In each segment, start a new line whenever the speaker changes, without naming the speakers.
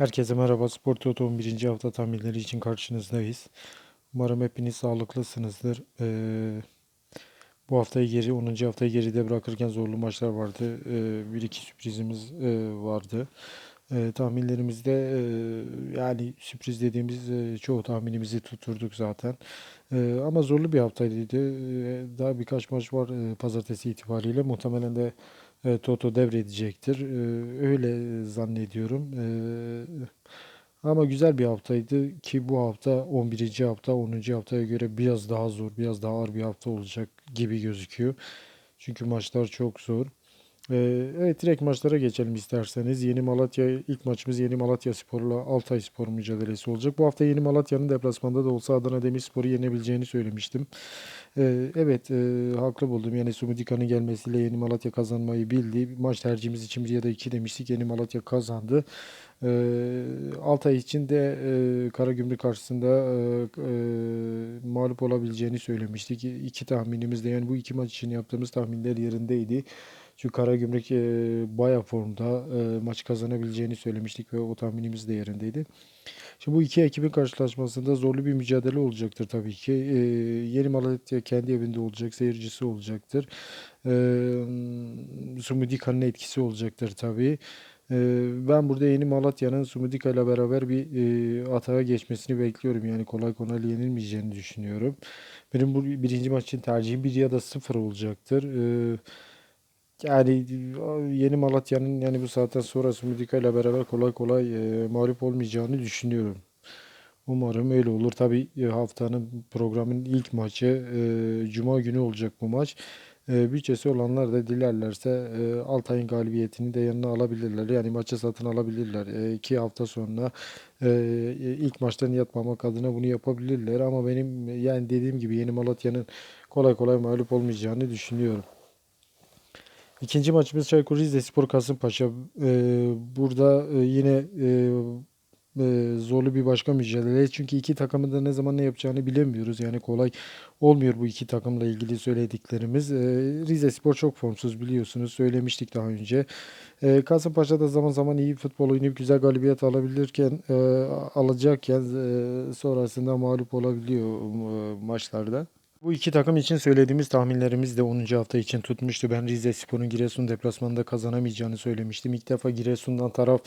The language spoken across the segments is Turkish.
Herkese merhaba. Spor Toto 11. hafta tahminleri için karşınızdayız. Umarım hepiniz sağlıklısınızdır. Ee, bu haftayı geri 10. haftayı geride bırakırken zorlu maçlar vardı. Ee, bir iki sürprizimiz e, vardı. Ee, tahminlerimizde e, yani sürpriz dediğimiz e, çoğu tahminimizi tutturduk zaten. Ee, ama zorlu bir haftaydı. Ee, daha birkaç maç var e, pazartesi itibariyle. Muhtemelen de e, Toto devredecektir. Ee, öyle zannediyorum. Ee, ama güzel bir haftaydı ki bu hafta 11. hafta 10. haftaya göre biraz daha zor, biraz daha ağır bir hafta olacak gibi gözüküyor. Çünkü maçlar çok zor. Ee, evet direkt maçlara geçelim isterseniz. Yeni Malatya ilk maçımız Yeni Malatya Spor'la Altay Spor mücadelesi olacak. Bu hafta Yeni Malatya'nın deplasmanda da olsa Adana Demirspor'u yenebileceğini söylemiştim. Ee, evet e, haklı buldum. Yani Sumudika'nın gelmesiyle Yeni Malatya kazanmayı bildi. Maç tercihimiz için bir ya da iki demiştik. Yeni Malatya kazandı. Ee, Altay için de e, Karagümrük karşısında e, e, mağlup olabileceğini söylemiştik. İki tahminimiz de yani bu iki maç için yaptığımız tahminler yerindeydi. Çünkü Karagümrük e, bayağı formda e, maçı kazanabileceğini söylemiştik ve o tahminimiz de yerindeydi. Şimdi bu iki ekibin karşılaşmasında zorlu bir mücadele olacaktır tabii ki. E, Yeni Malatya kendi evinde olacak, seyircisi olacaktır. E, Sumudika'nın etkisi olacaktır tabii. Ben burada Yeni Malatya'nın Sumudika ile beraber bir e, atağa geçmesini bekliyorum. Yani kolay kolay yenilmeyeceğini düşünüyorum. Benim bu birinci maç için tercihim bir ya da sıfır olacaktır. E, yani Yeni Malatya'nın yani bu saatten sonra Sumudika ile beraber kolay kolay e, mağlup olmayacağını düşünüyorum. Umarım öyle olur. Tabii e, haftanın programın ilk maçı e, Cuma günü olacak bu maç. E, bütçesi olanlar da dilerlerse e, Altay'ın galibiyetini de yanına alabilirler. Yani maçı satın alabilirler. E, iki hafta sonra e, ilk maçtan yatmamak adına bunu yapabilirler. Ama benim yani dediğim gibi Yeni Malatya'nın kolay kolay mağlup olmayacağını düşünüyorum. İkinci maçımız Çaykur Rizespor Kasımpaşa. Ee, burada e, yine e, e, zorlu bir başka mücadele. Çünkü iki takımın da ne zaman ne yapacağını bilemiyoruz. Yani kolay olmuyor bu iki takımla ilgili söylediklerimiz. E, Rizespor çok formsuz biliyorsunuz. Söylemiştik daha önce. E, Kasımpaşa da zaman zaman iyi futbol oynayıp güzel galibiyet alabilirken e, alacakken e, sonrasında mağlup olabiliyor e, maçlarda. Bu iki takım için söylediğimiz tahminlerimiz de 10. hafta için tutmuştu. Ben Rizespor'un Giresun deplasmanında kazanamayacağını söylemiştim. İlk defa Giresun'dan taraf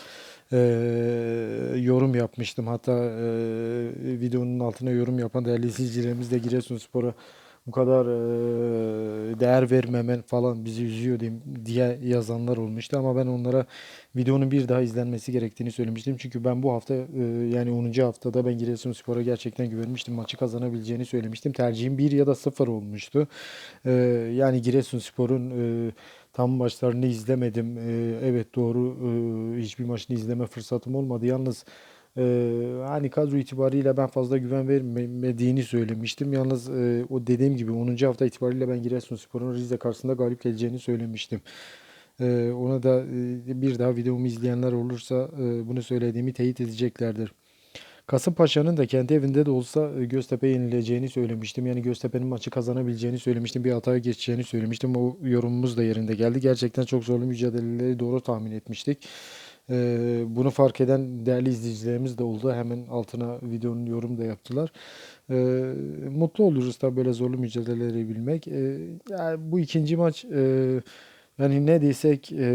e, yorum yapmıştım. Hatta e, videonun altına yorum yapan değerli izleyicilerimiz de Giresunspor'a bu kadar e, değer vermemen falan bizi üzüyor diye yazanlar olmuştu. Ama ben onlara videonun bir daha izlenmesi gerektiğini söylemiştim. Çünkü ben bu hafta e, yani 10. haftada ben Giresunspor'a gerçekten güvenmiştim. Maçı kazanabileceğini söylemiştim. Tercihim 1 ya da 0 olmuştu. E, yani Giresunspor'un e, tam maçlarını izlemedim. E, evet doğru e, hiçbir maçını izleme fırsatım olmadı. Yalnız ee, hani kadro itibariyle ben fazla güven vermediğini söylemiştim. Yalnız e, o dediğim gibi 10. hafta itibariyle ben Giresunspor'un Rize karşısında galip geleceğini söylemiştim. Ee, ona da e, bir daha videomu izleyenler olursa e, bunu söylediğimi teyit edeceklerdir. Kasımpaşa'nın da kendi evinde de olsa e, Göztepe yenileceğini söylemiştim. Yani Göztepe'nin maçı kazanabileceğini söylemiştim. Bir hataya geçeceğini söylemiştim. O yorumumuz da yerinde geldi. Gerçekten çok zorlu mücadeleleri doğru tahmin etmiştik. Ee, bunu fark eden değerli izleyicilerimiz de oldu. Hemen altına videonun yorum da yaptılar. Ee, mutlu oluruz tabii böyle zorlu mücadeleleri bilmek. Ee, yani bu ikinci maç e, yani ne desek e,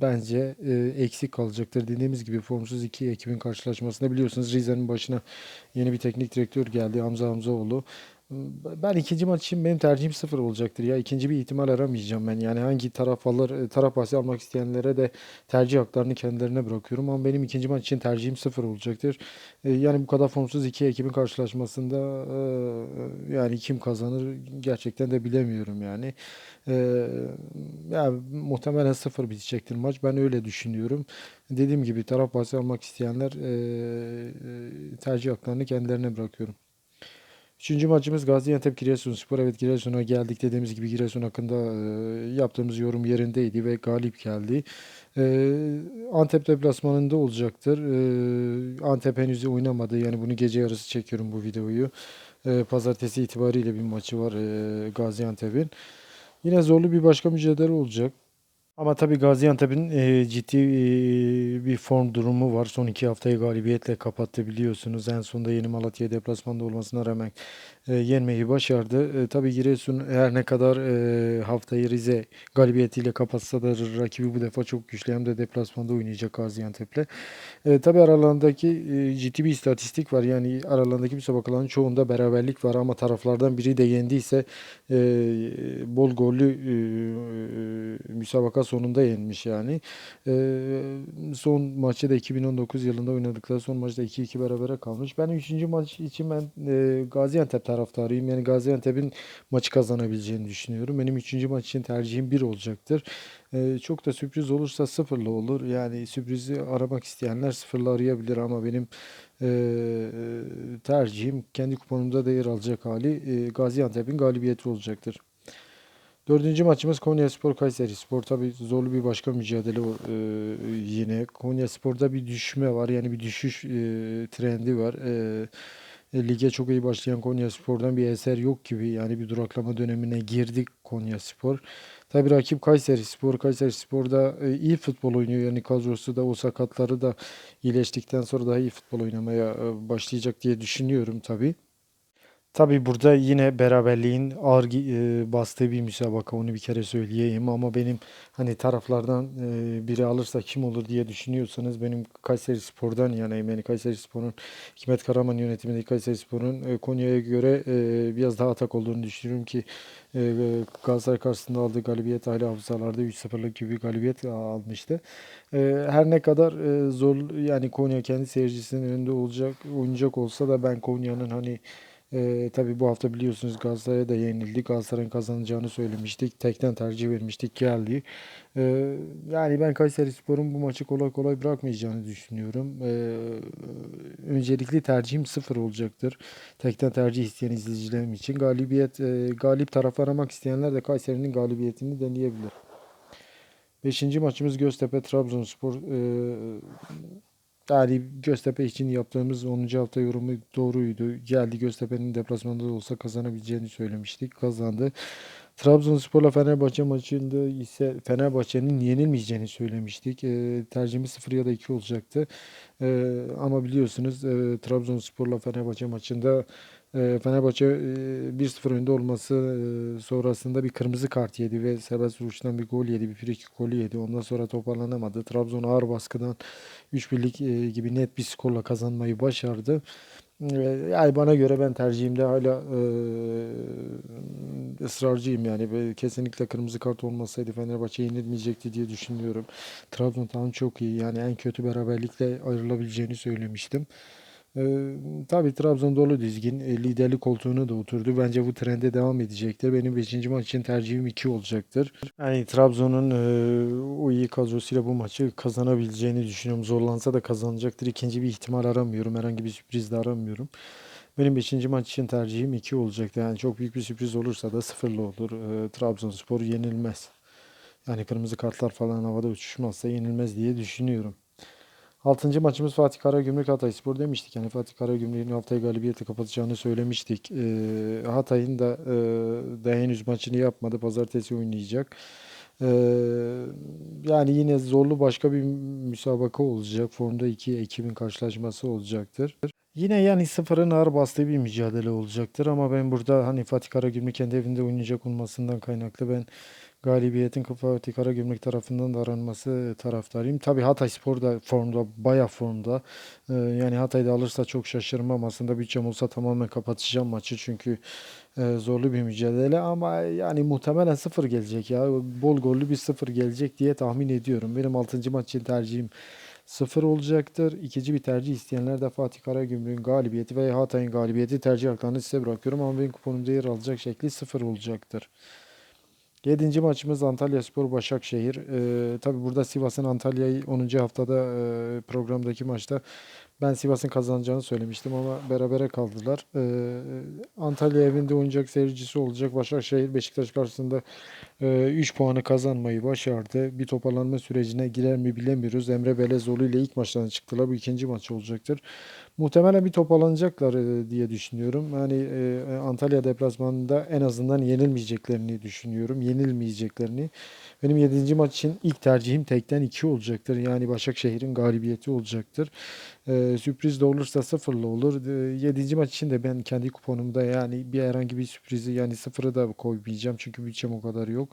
bence e, eksik kalacaktır. Dediğimiz gibi formsuz iki ekibin karşılaşmasında biliyorsunuz Rize'nin başına yeni bir teknik direktör geldi Hamza Hamzaoğlu. Ben ikinci maç için benim tercihim sıfır olacaktır ya. İkinci bir ihtimal aramayacağım ben. Yani hangi taraf alır, taraf bahsi almak isteyenlere de tercih haklarını kendilerine bırakıyorum. Ama benim ikinci maç için tercihim sıfır olacaktır. E, Yani bu kadar formsuz iki ekibin karşılaşmasında e, yani kim kazanır gerçekten de bilemiyorum yani. E, yani muhtemelen sıfır bitecektir maç. Ben öyle düşünüyorum. Dediğim gibi taraf bahsi almak isteyenler e, e, tercih haklarını kendilerine bırakıyorum. Üçüncü maçımız Gaziantep Giresunspor. Evet Giresun'a geldik dediğimiz gibi Giresun hakkında e, yaptığımız yorum yerindeydi ve galip geldi. E, Antep deplasmanında olacaktır. E, Antep henüz oynamadı. Yani bunu gece yarısı çekiyorum bu videoyu. E, pazartesi itibariyle bir maçı var e, Gaziantep'in. Yine zorlu bir başka mücadele olacak. Ama tabii Gaziantep'in e, ciddi e, bir form durumu var. Son iki haftayı galibiyetle kapattı biliyorsunuz. En sonunda Yeni Malatya deplasmanda olmasına rağmen e, yenmeyi başardı. E, tabii Giresun her ne kadar e, haftayı Rize galibiyetiyle kapatsa da rakibi bu defa çok güçlü. Hem de deplasmanda oynayacak Gaziantep'le. E, tabii aralarındaki e, ciddi bir istatistik var. Yani aralarındaki müsabakaların çoğunda beraberlik var ama taraflardan biri de yendiyse e, bol gollü e, müsabaka sonunda yenmiş yani. E, son maçı da 2019 yılında oynadıkları son maçta 2-2 berabere kalmış. Ben 3. maç için ben e, Gaziantep taraftarıyım. Yani Gaziantep'in maçı kazanabileceğini düşünüyorum. Benim 3. maç için tercihim 1 olacaktır. E, çok da sürpriz olursa sıfırla olur. Yani sürprizi aramak isteyenler sıfırla arayabilir ama benim e, tercihim kendi kuponumda da yer alacak hali e, Gaziantep'in galibiyeti olacaktır. Dördüncü maçımız Konyaspor Kayseri Spor. Tabi zorlu bir başka mücadele e, yine. Konyaspor'da bir düşme var. Yani bir düşüş e, trendi var. E, e, lige çok iyi başlayan Konyaspor'dan bir eser yok gibi. Yani bir duraklama dönemine girdik Konyaspor. Tabi rakip Kayseri Spor. Kayseri Spor'da e, iyi futbol oynuyor. Yani kadrosu da o sakatları da iyileştikten sonra daha iyi futbol oynamaya e, başlayacak diye düşünüyorum tabi. Tabii burada yine beraberliğin ağır e, bastığı bir müsabaka onu bir kere söyleyeyim ama benim hani taraflardan e, biri alırsa kim olur diye düşünüyorsanız benim Kayserispor'dan yanayım. Yani Kayserispor'un Hikmet Karaman yönetimindeki Kayserispor'un e, Konya'ya göre e, biraz daha atak olduğunu düşünüyorum ki e, Galatasaray karşısında aldığı galibiyet hala hafızalarda 3-0'lık gibi galibiyet almıştı. E, her ne kadar e, zor yani Konya kendi seyircisinin önünde olacak oynayacak olsa da ben Konya'nın hani ee, tabii bu hafta biliyorsunuz Galatasaray'a da yenildik. Galatasaray'ın kazanacağını söylemiştik. Tekten tercih vermiştik geldi. Ee, yani ben Kayserispor'un bu maçı kolay kolay bırakmayacağını düşünüyorum. Ee, öncelikli tercihim sıfır olacaktır. Tekten tercih isteyen izleyicilerim için. Galibiyet, e, galip taraf aramak isteyenler de Kayseri'nin galibiyetini deneyebilir. Beşinci maçımız Göztepe Trabzonspor. Ee, yani Göztepe için yaptığımız 10. hafta yorumu doğruydu. Geldi Göztepe'nin deplasmanda da olsa kazanabileceğini söylemiştik. Kazandı. Trabzonspor'la Fenerbahçe maçında ise Fenerbahçe'nin yenilmeyeceğini söylemiştik. E, tercihimiz 0 ya da 2 olacaktı. E, ama biliyorsunuz e, Trabzonspor'la Fenerbahçe maçında Fenerbahçe e, 1-0 önde olması e, sonrasında bir kırmızı kart yedi ve serbest vuruştan bir gol yedi, bir frikik golü yedi. Ondan sonra toparlanamadı. Trabzon ağır baskıdan 3-1'lik e, gibi net bir skorla kazanmayı başardı. E, Yani bana göre ben tercihimde hala e, ısrarcıyım yani kesinlikle kırmızı kart olmasaydı Fenerbahçe yenilmeyecekti diye düşünüyorum. Trabzon tamam çok iyi yani en kötü beraberlikle ayrılabileceğini söylemiştim. Ee, tabii Trabzon dolu dizgin. E, liderlik koltuğuna da oturdu. Bence bu trende devam edecektir. Benim 5. maç için tercihim 2 olacaktır. Yani Trabzon'un e, o iyi kadrosuyla bu maçı kazanabileceğini düşünüyorum. Zorlansa da kazanacaktır. İkinci bir ihtimal aramıyorum. Herhangi bir sürpriz de aramıyorum. Benim 5. maç için tercihim 2 olacaktır. Yani çok büyük bir sürpriz olursa da sıfırlı olur. E, Trabzonspor yenilmez. Yani kırmızı kartlar falan havada uçuşmazsa yenilmez diye düşünüyorum. Altıncı maçımız Fatih Karagümrük Hatayspor demiştik. Yani Fatih Karagümrük'ün haftayı galibiyetle kapatacağını söylemiştik. Ee, Hatay'ın da e, da henüz maçını yapmadı. Pazartesi oynayacak. Ee, yani yine zorlu başka bir müsabaka olacak. Formda iki ekibin karşılaşması olacaktır. Yine yani sıfırın ağır bastığı bir mücadele olacaktır ama ben burada hani Fatih Karagümrük kendi evinde oynayacak olmasından kaynaklı ben galibiyetin Fatih Karagümrük tarafından da aranması taraftarıyım. Tabii Hatayspor da formda, bayağı formda. Ee, yani Hatay'da alırsa çok şaşırmam. Aslında bütçem olsa tamamen kapatacağım maçı çünkü e, zorlu bir mücadele ama yani muhtemelen sıfır gelecek ya. Bol gollü bir sıfır gelecek diye tahmin ediyorum. Benim 6. maç için tercihim sıfır olacaktır. İkinci bir tercih isteyenler de Fatih Karagümrük'ün galibiyeti veya Hatay'ın galibiyeti tercih haklarını size bırakıyorum ama benim kuponumda yer alacak şekli sıfır olacaktır. Yedinci maçımız Antalyaspor Başakşehir. Ee, tabii burada Sivas'ın Antalya'yı 10. haftada e, programdaki maçta ben Sivas'ın kazanacağını söylemiştim ama berabere kaldılar. Ee, Antalya evinde oynayacak seyircisi olacak. Başakşehir Beşiktaş karşısında 3 puanı kazanmayı başardı. Bir toparlanma sürecine girer mi bilemiyoruz. Emre Belezoğlu ile ilk maçtan çıktılar. Bu ikinci maç olacaktır. Muhtemelen bir toparlanacaklar e, diye düşünüyorum. Hani e, Antalya deplasmanında en azından yenilmeyeceklerini düşünüyorum. Yenilmeyeceklerini. Benim 7. maç için ilk tercihim tekten 2 olacaktır. Yani Başakşehir'in galibiyeti olacaktır. E, sürpriz de olursa sıfırlı olur. E, 7. maç için de ben kendi kuponumda yani bir herhangi bir sürprizi yani sıfırı da koymayacağım. Çünkü bütçem o kadar yok.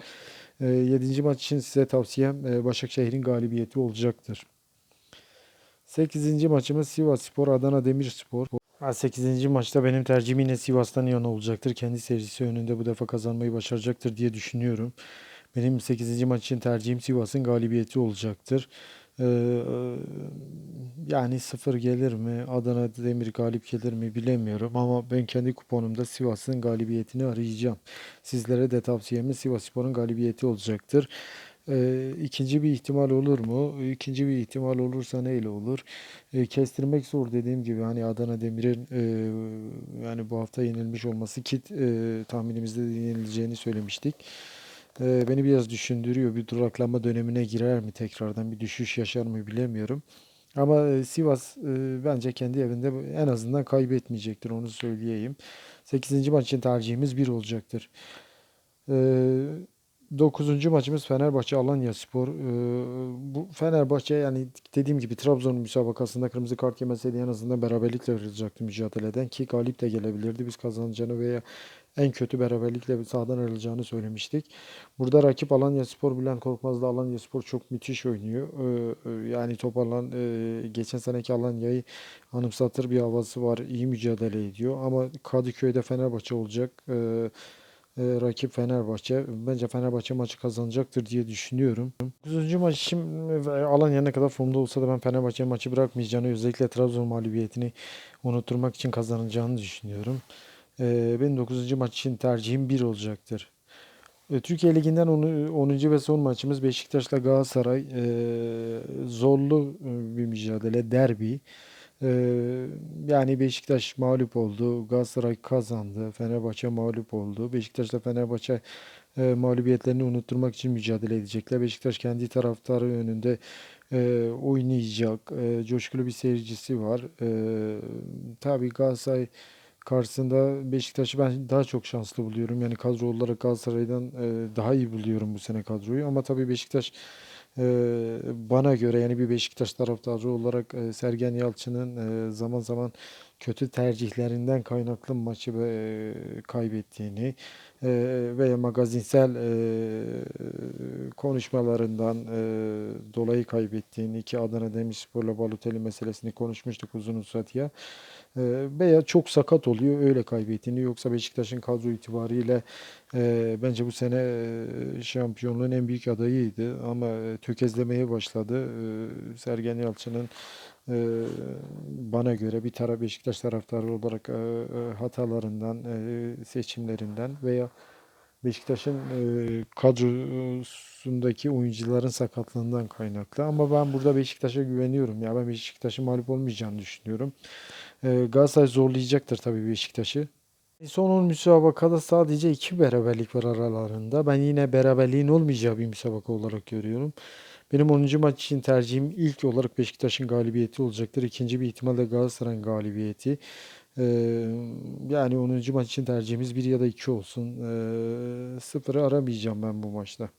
E, 7. maç için size tavsiyem e, Başakşehir'in galibiyeti olacaktır. 8. maçımız Sivas Spor Adana Demirspor. 8. maçta benim tercihim yine Sivas'tan yana olacaktır. Kendi serisi önünde bu defa kazanmayı başaracaktır diye düşünüyorum. Benim 8. maç için tercihim Sivas'ın galibiyeti olacaktır. Ee, yani sıfır gelir mi? Adana Demir galip gelir mi bilemiyorum ama ben kendi kuponumda Sivas'ın galibiyetini arayacağım. Sizlere de tavsiyemiz Sivasspor'un galibiyeti olacaktır. Ee, ikinci bir ihtimal olur mu? İkinci bir ihtimal olursa neyle olur? Ee, kestirmek zor dediğim gibi hani Adana Demir'in e, yani bu hafta yenilmiş olması ki e, tahminimizde de yenileceğini söylemiştik. Ee, beni biraz düşündürüyor. Bir duraklama dönemine girer mi tekrardan bir düşüş yaşar mı bilemiyorum. Ama e, Sivas e, bence kendi evinde en azından kaybetmeyecektir onu söyleyeyim. 8. maç için tercihimiz bir olacaktır. Ee, 9. maçımız Fenerbahçe Alanyaspor. Ee, bu Fenerbahçe yani dediğim gibi Trabzon müsabakasında kırmızı kart yemeseydi en azından beraberlikle ayrılacaktı mücadeleden ki galip de gelebilirdi. Biz kazanacağını veya en kötü beraberlikle sahadan ayrılacağını söylemiştik. Burada rakip Alanyaspor Bülent Korkmaz da Alanyaspor çok müthiş oynuyor. Ee, e, yani toparlan e, geçen seneki Alanya'yı anımsatır bir havası var. İyi mücadele ediyor ama Kadıköy'de Fenerbahçe olacak. Ee, e, rakip Fenerbahçe. Bence Fenerbahçe maçı kazanacaktır diye düşünüyorum. 9. maç için e, Alanya ne kadar formda olsa da ben Fenerbahçe maçı bırakmayacağını özellikle Trabzon mağlubiyetini unutturmak için kazanacağını düşünüyorum. E, benim 9. maç için tercihim 1 olacaktır. E, Türkiye Ligi'nden 10. ve son maçımız Beşiktaş'la Galatasaray. E, zorlu bir mücadele, derbi. Ee, yani Beşiktaş mağlup oldu. Galatasaray kazandı. Fenerbahçe mağlup oldu. Beşiktaş'la Fenerbahçe e, mağlubiyetlerini unutturmak için mücadele edecekler. Beşiktaş kendi taraftarı önünde e, oynayacak. E, coşkulu bir seyircisi var. E, tabii Galatasaray karşısında Beşiktaş'ı ben daha çok şanslı buluyorum. Yani kadro olarak Galatasaray'dan e, daha iyi buluyorum bu sene kadroyu. Ama tabii Beşiktaş Eee, bana göre yani bir Beşiktaş taraftarı olarak e, Sergen Yalçın'ın e, zaman zaman kötü tercihlerinden kaynaklı maçı e, kaybettiğini e, veya magazinsel e, konuşmalarından e, dolayı kaybettiğini ki Adana Demirspor'la Balotelli meselesini konuşmuştuk uzun uzadıya. E, veya çok sakat oluyor öyle kaybettiğini yoksa Beşiktaş'ın kadro itibariyle e, bence bu sene e, şampiyonluğun en büyük adayıydı ama e, tökezlemeye başladı. E, Sergen Yalçın'ın e, bana göre bir tara Beşiktaş taraftarı olarak e, e, hatalarından, e, seçimlerinden veya Beşiktaş'ın e, kadrosundaki oyuncuların sakatlığından kaynaklı. Ama ben burada Beşiktaş'a güveniyorum. Ya ben Beşiktaş'ın mağlup olmayacağını düşünüyorum. E, Galatasaray zorlayacaktır tabii Beşiktaş'ı. Son 10 müsabakada sadece iki beraberlik var aralarında. Ben yine beraberliğin olmayacağı bir müsabaka olarak görüyorum. Benim 10. maç için tercihim ilk olarak Beşiktaş'ın galibiyeti olacaktır. İkinci bir ihtimalle Galatasaray'ın galibiyeti. Ee, yani 10. maç için tercihimiz 1 ya da 2 olsun. Ee, sıfırı aramayacağım ben bu maçta.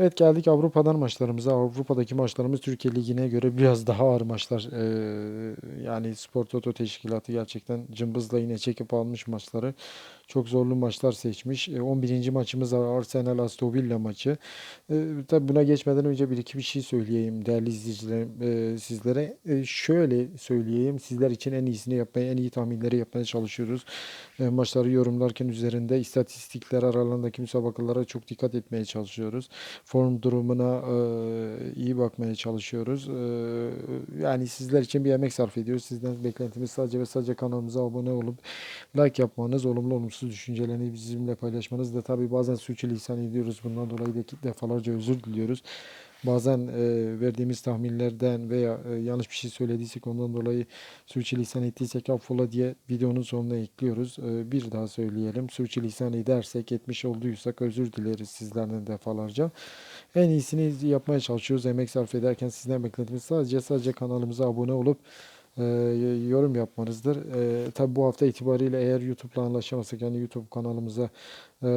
Evet geldik Avrupa'dan maçlarımıza. Avrupa'daki maçlarımız Türkiye Ligi'ne göre biraz daha ağır maçlar. Ee, yani Spor Toto Teşkilatı gerçekten cımbızla yine çekip almış maçları. Çok zorlu maçlar seçmiş. E, 11. maçımız Arsenal Aston Villa maçı. E, tabii buna geçmeden önce bir iki bir şey söyleyeyim değerli izleyicilerim e, sizlere. E, şöyle söyleyeyim. Sizler için en iyisini yapmaya, en iyi tahminleri yapmaya çalışıyoruz. E, maçları yorumlarken üzerinde istatistikler aralarındaki müsabakalara çok dikkat etmeye çalışıyoruz. Form durumuna e, iyi bakmaya çalışıyoruz. E, yani sizler için bir emek sarf ediyoruz. Sizden beklentimiz sadece ve sadece kanalımıza abone olup like yapmanız, olumlu olumsuz düşüncelerini bizimle paylaşmanız da tabii bazen sürçülisan ediyoruz. Bundan dolayı da defalarca özür diliyoruz. Bazen e, verdiğimiz tahminlerden veya e, yanlış bir şey söylediysek ondan dolayı sürçülisan ettiysek affola diye videonun sonuna ekliyoruz. E, bir daha söyleyelim. Sürçülisan edersek, etmiş olduysak özür dileriz sizlerden defalarca. En iyisini yapmaya çalışıyoruz. Emek sarf ederken sizden beklentimiz sadece sadece kanalımıza abone olup e, yorum yapmanızdır. E, tabi bu hafta itibariyle eğer YouTube'la anlaşamazsak yani YouTube kanalımıza e,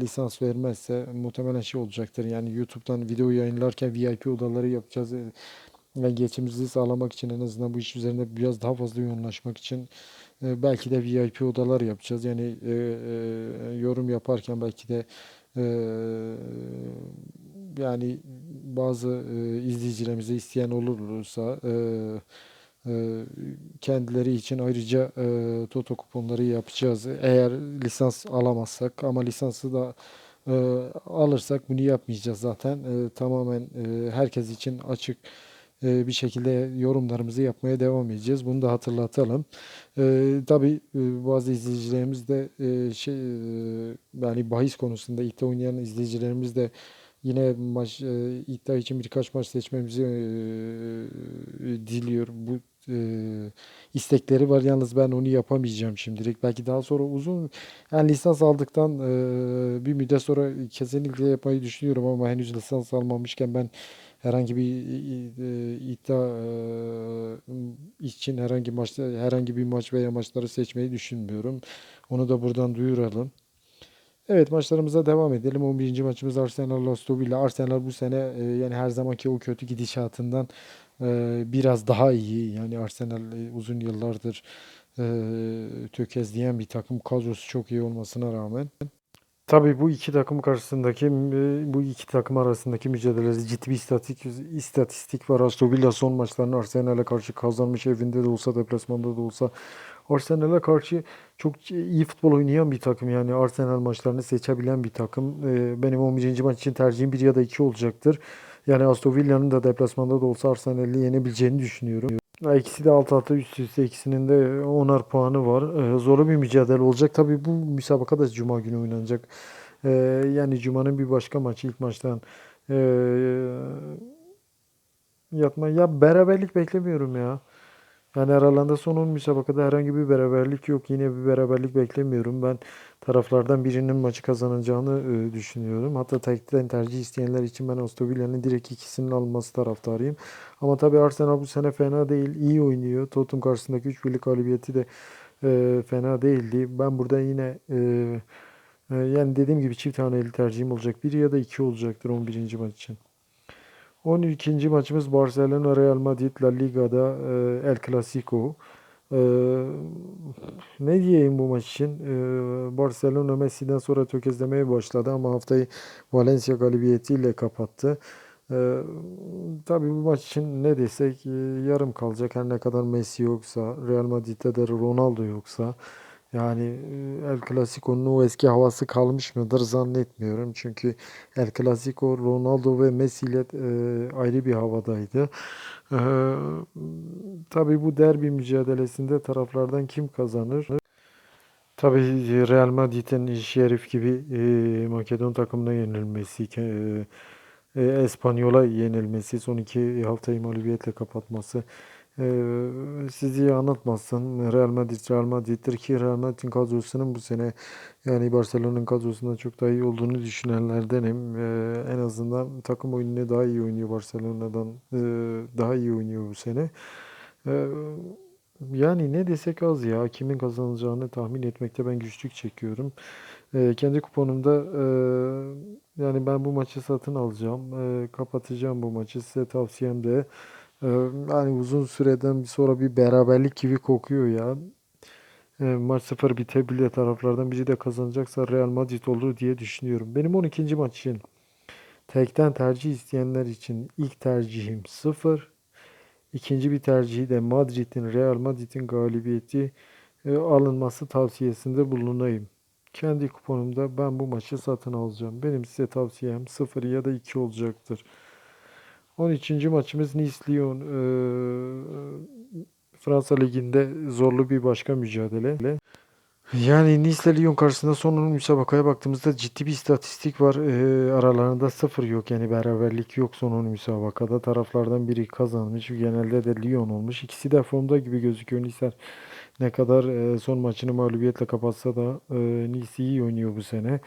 lisans vermezse muhtemelen şey olacaktır. Yani YouTube'dan video yayınlarken VIP odaları yapacağız. Yani geçimimizi sağlamak için en azından bu iş üzerinde biraz daha fazla yoğunlaşmak için e, belki de VIP odalar yapacağız. Yani e, yorum yaparken belki de yani bazı izleyicilerimize isteyen olursa e, kendileri için ayrıca e, Toto kuponları yapacağız. Eğer lisans alamazsak ama lisansı da e, alırsak bunu yapmayacağız zaten. E, tamamen e, herkes için açık e, bir şekilde yorumlarımızı yapmaya devam edeceğiz. Bunu da hatırlatalım. E, tabii e, bazı izleyicilerimiz de e, şey e, yani bahis konusunda iddia oynayan izleyicilerimiz de yine maç e, iddia için birkaç maç seçmemizi e, diliyor. Bu e, istekleri var. Yalnız ben onu yapamayacağım şimdilik. Belki daha sonra uzun yani lisans aldıktan e, bir müddet sonra kesinlikle yapmayı düşünüyorum ama henüz lisans almamışken ben herhangi bir e, iddia e, için herhangi maçta herhangi bir maç veya maçları seçmeyi düşünmüyorum. Onu da buradan duyuralım. Evet maçlarımıza devam edelim. 11. maçımız Arsenal Aston Villa. Arsenal bu sene e, yani her zamanki o kötü gidişatından biraz daha iyi. Yani Arsenal e, uzun yıllardır e, tökezleyen bir takım. Kadrosu çok iyi olmasına rağmen. Tabii bu iki takım karşısındaki e, bu iki takım arasındaki mücadelede ciddi bir istatistik, istatistik var. Aston Villa son maçlarını Arsenal'e karşı kazanmış evinde de olsa deplasmanda da olsa Arsenal'e karşı çok iyi futbol oynayan bir takım. Yani Arsenal maçlarını seçebilen bir takım. Benim 11. maç için tercihim 1 ya da 2 olacaktır. Yani Aston Villa'nın da deplasmanda da olsa Arsenal'i yenebileceğini düşünüyorum. İkisi de alt alta üst üste ikisinin de 10'ar puanı var. Ee, zorlu bir mücadele olacak. Tabii bu müsabaka da Cuma günü oynanacak. Ee, yani Cuma'nın bir başka maçı ilk maçtan ee, yatma. Ya beraberlik beklemiyorum ya. Yani aralarında son 10 müsabakada herhangi bir beraberlik yok. Yine bir beraberlik beklemiyorum. Ben taraflardan birinin maçı kazanacağını e, düşünüyorum. Hatta tekten tercih isteyenler için ben Aston Villa'nın direkt ikisinin alınması taraftarıyım. Ama tabii Arsenal bu sene fena değil. iyi oynuyor. Tottenham karşısındaki 3 birlik galibiyeti de e, fena değildi. Ben burada yine e, yani dediğim gibi çift haneli tercihim olacak. 1 ya da 2 olacaktır 11. maç için. 12. maçımız Barcelona Real Madrid La Liga'da e, El Clasico. E, ne diyeyim bu maç için? E, Barcelona Messi'den sonra tökezlemeye başladı ama haftayı Valencia galibiyetiyle kapattı. E, tabii bu maç için ne desek e, yarım kalacak. Her ne kadar Messi yoksa, Real Madrid'de de Ronaldo yoksa. Yani El Clasico'nun o eski havası kalmış mıdır zannetmiyorum. Çünkü El Clasico Ronaldo ve Messi ile e, ayrı bir havadaydı. E, tabii bu derbi mücadelesinde taraflardan kim kazanır? Tabii Real Madrid'in Şerif gibi e, Makedon takımına yenilmesi, e, e, Espanyol'a yenilmesi, son iki haftayı mağlubiyetle kapatması sizi anlatmazsın. Real Madrid Real Madrid'dir ki Real Madrid'in kadrosunun bu sene yani Barcelona'nın kadrosundan çok daha iyi olduğunu düşünenlerdenim. Ee, en azından takım oyununu daha iyi oynuyor Barcelona'dan e, daha iyi oynuyor bu sene. Ee, yani ne desek az ya. Kimin kazanacağını tahmin etmekte ben güçlük çekiyorum. Ee, kendi kuponumda e, yani ben bu maçı satın alacağım. E, kapatacağım bu maçı. Size tavsiyem de ee, Yani uzun süreden sonra bir beraberlik gibi kokuyor ya. Ee, Maç 0 bitebilir taraflardan biri de kazanacaksa Real Madrid olur diye düşünüyorum. Benim 12. maç için tekten tercih isteyenler için ilk tercihim 0. İkinci bir tercihi de Madrid'in Real Madrid'in galibiyeti e, alınması tavsiyesinde bulunayım. Kendi kuponumda ben bu maçı satın alacağım. Benim size tavsiyem 0 ya da 2 olacaktır. 13. maçımız Nice-Lyon. Ee, Fransa Ligi'nde zorlu bir başka mücadele. Yani Nice ile Lyon karşısında son 10 müsabakaya baktığımızda ciddi bir istatistik var. Eee, aralarında sıfır yok yani beraberlik yok son 10 müsabakada. Taraflardan biri kazanmış. Genelde de Lyon olmuş. İkisi de formda gibi gözüküyor. Nice ne kadar eee, son maçını mağlubiyetle kapatsa da eee Nice iyi oynuyor bu sene.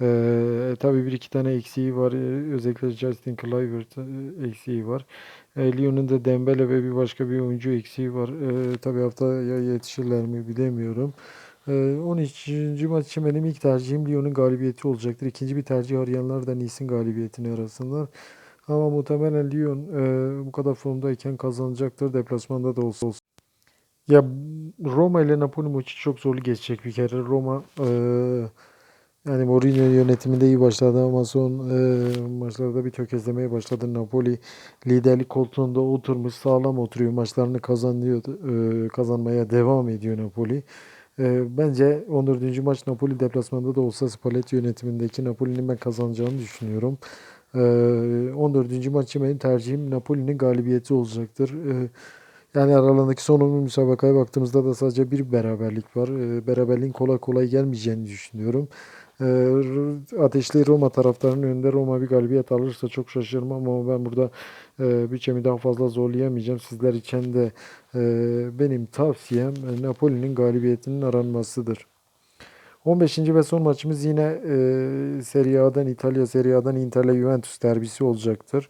Eee tabii bir iki tane eksiği var. Eee, özellikle Justin Kluivert eee, eksiği var. Eee, Lyon'un da Dembele ve bir başka bir oyuncu eksiği var. Eee tabii haftaya yetişirler mi bilemiyorum. Eee 13. maç için benim ilk tercihim Lyon'un galibiyeti olacaktır. İkinci bir tercih arayanlar da Nice'in galibiyetini arasınlar. Ama muhtemelen Lyon eee, bu kadar formdayken kazanacaktır. Deplasmanda da olsa olsa. Ya Roma ile Napoli maçı çok zorlu geçecek bir kere. Roma eee, yani Mourinho yönetiminde iyi başladı ama son eee, maçlarda bir tökezlemeye başladı. Napoli liderlik koltuğunda oturmuş sağlam oturuyor. Maçlarını kazanıyor, eee, kazanmaya devam ediyor Napoli. Eee, bence 14. maç Napoli deplasmanda da olsa Spalletti yönetimindeki Napoli'nin ben kazanacağını düşünüyorum. Eee 14. maç için benim tercihim Napoli'nin galibiyeti olacaktır. Eee, yani aralarındaki son 10 müsabakaya baktığımızda da sadece bir beraberlik var. Eee, beraberliğin kolay kolay gelmeyeceğini düşünüyorum. Eee, r- ateşli Roma taraftarının önünde Roma bir galibiyet alırsa çok şaşırmam ama ben burada eee bütçemi daha fazla zorlayamayacağım. Sizler için de eee, benim tavsiyem e, Napoli'nin galibiyetinin aranmasıdır. 15. ve son maçımız yine eee Serie A'dan İtalya Serie A'dan Inter'le Juventus derbisi olacaktır.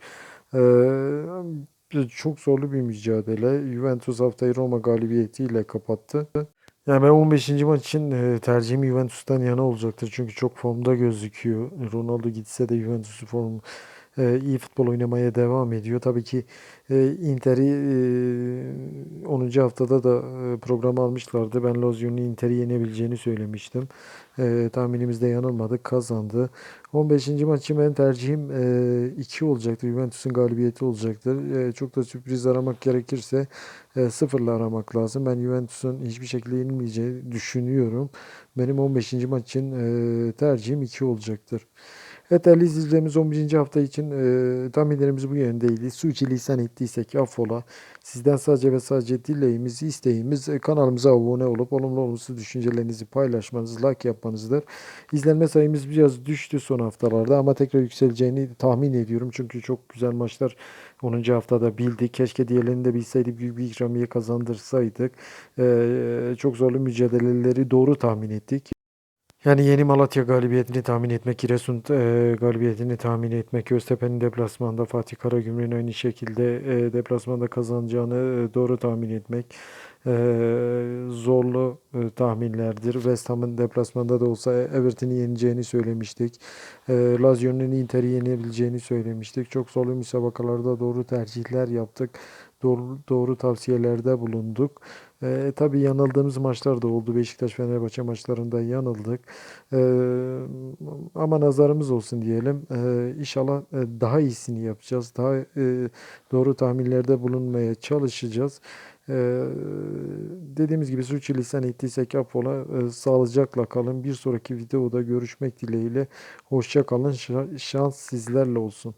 Çok zorlu bir mücadele. Juventus haftayı Roma galibiyetiyle kapattı. Yani ben 15. maç için eee, tercihim Juventus'tan yana olacaktır. Çünkü çok formda gözüküyor. Ronaldo gitse de Juventus'u form eee, iyi futbol oynamaya devam ediyor. Tabii ki eee, Inter'i eee 10. haftada da eee, programa almışlardı. Ben Lazio'nun Inter'i yenebileceğini söylemiştim. Eee tahminimizde yanılmadık. Kazandı. 15. maç için benim tercihim eee 2 olacaktır. Juventus'un galibiyeti olacaktır. Eee, çok da sürpriz aramak gerekirse sıfırla aramak lazım. Ben Juventus'un hiçbir şekilde yenilmeyeceğini düşünüyorum. Benim 15. maç için tercihim 2 olacaktır. Evet değerli izleyicilerimiz 11. hafta için eee tahminlerimiz bu yöndeydi. Sürçülisan ettiysek affola. Sizden sadece ve sadece dileğimiz, isteğimiz e, kanalımıza abone olup olumlu olumsuz düşüncelerinizi paylaşmanız, like yapmanızdır. İzlenme sayımız biraz düştü son haftalarda ama tekrar yükseleceğini tahmin ediyorum. Çünkü çok güzel maçlar 10. haftada bildik. Keşke diğerlerini de bilseydik, büyük bir ikramiye kazandırsaydık. Eee, çok zorlu mücadeleleri doğru tahmin ettik. Yani Yeni Malatya galibiyetini tahmin etmek, Giresun eee, galibiyetini tahmin etmek, Göztepe'nin deplasmanda Fatih Karagümrük'ün aynı şekilde eee, deplasmanda kazanacağını eee, doğru tahmin etmek eee, zorlu eee, tahminlerdir. West Ham'ın deplasmanda da olsa Everton'i yeneceğini söylemiştik. Eee Lazio'nun Inter'i yenebileceğini söylemiştik. Çok zorlu müsabakalarda doğru tercihler yaptık. Doğru, doğru tavsiyelerde bulunduk. Eee tabii yanıldığımız maçlar da oldu. Beşiktaş-Fenerbahçe maçlarında yanıldık. Eee, ama nazarımız olsun diyelim. Eee inşallah eee, daha iyisini yapacağız. Daha eee, doğru tahminlerde bulunmaya çalışacağız. Eee, dediğimiz gibi sürçülisan ettiysek affola. Eee, sağlıcakla kalın. Bir sonraki videoda görüşmek dileğiyle. Hoşça kalın. Şa- Şans sizlerle olsun.